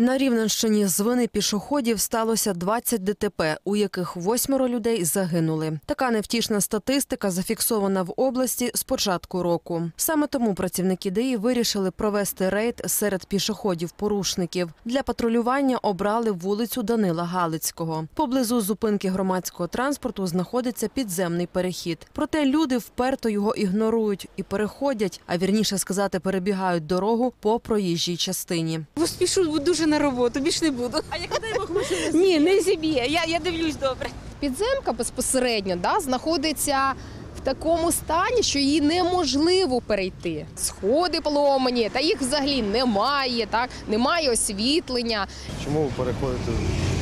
На Рівненщині з вини пішоходів сталося 20 ДТП, у яких восьмеро людей загинули. Така невтішна статистика зафіксована в області з початку року. Саме тому працівники ДАІ вирішили провести рейд серед пішоходів-порушників. Для патрулювання обрали вулицю Данила Галицького. Поблизу зупинки громадського транспорту знаходиться підземний перехід. Проте люди вперто його ігнорують і переходять, а вірніше сказати, перебігають дорогу по проїжджій частині. Бо спішу дуже на роботу, більш не буду. А як дай Бог машина? Ні, не зіб'є. Я, я дивлюсь добре. Підземка безпосередньо да, знаходиться в такому стані, що її неможливо перейти. Сходи поломані, та їх взагалі немає, так немає освітлення. Чому ви переходите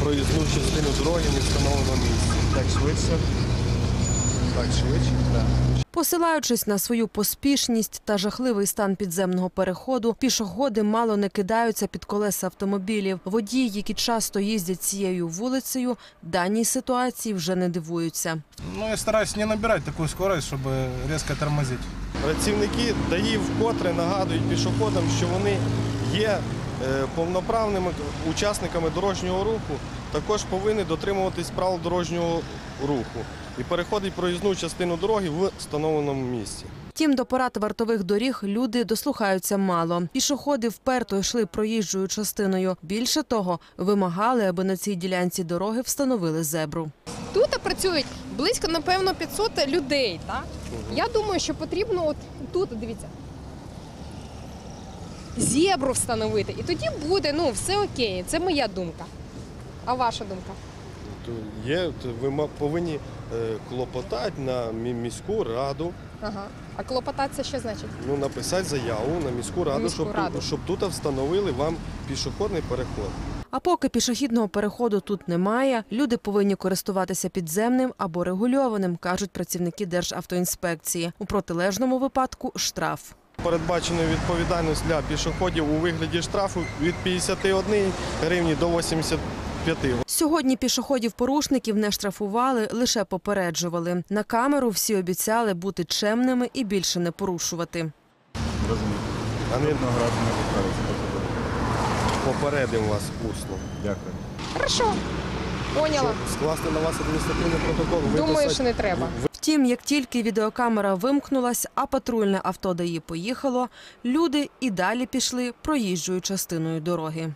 проїзну частину дороги в невстановленому місці? Так швидше. Посилаючись на свою поспішність та жахливий стан підземного переходу, пішоходи мало не кидаються під колеса автомобілів. Водії, які часто їздять цією вулицею, даній ситуації вже не дивуються. Ну, я стараюсь не набирать такую скорость, чтобы резко тормозить. Працівники ДАІ вкотре нагадують пішоходам, що вони є е, повноправними учасниками дорожнього руху, також повинні дотримуватись правил дорожнього руху і переходить проїзну частину дороги в встановленому місці. Втім, до порад вартових доріг люди дослухаються мало. Пішоходи вперто йшли проїжджою частиною. Більше того, вимагали, аби на цій ділянці дороги встановили зебру. Тут працюють близько, напевно, 500 людей. Так? Я думаю, що потрібно от тут, дивіться, зебру встановити. І тоді буде ну, все окей. Це моя думка. А ваша думка? То Є, то ви повинні е, клопотати на міську раду, Ага. А клопотатися що значить? ну, написати заяву на міську раду, Міську щоб, раду. щоб тут встановили вам пішохідний переход. А поки пішохідного переходу тут немає, люди повинні користуватися підземним або регульованим, кажуть працівники Державтоінспекції. У протилежному випадку штраф. Передбачено відповідальність для пішоходів у вигляді штрафу від 51 гривні до 85 Сьогодні пішоходів-порушників не штрафували, лише попереджували. На камеру всі обіцяли бути чемними і більше не порушувати. Розумію. А не Одного не повторюється. попередимо вас усно. Дякую. Хорошо. Поняла. Скласти на вас адміністративний протокол, Думаю, що не треба. Втім, як тільки відеокамера вимкнулась, а патрульне авто ДАІ поїхало, люди і далі пішли проїжджою частиною дороги.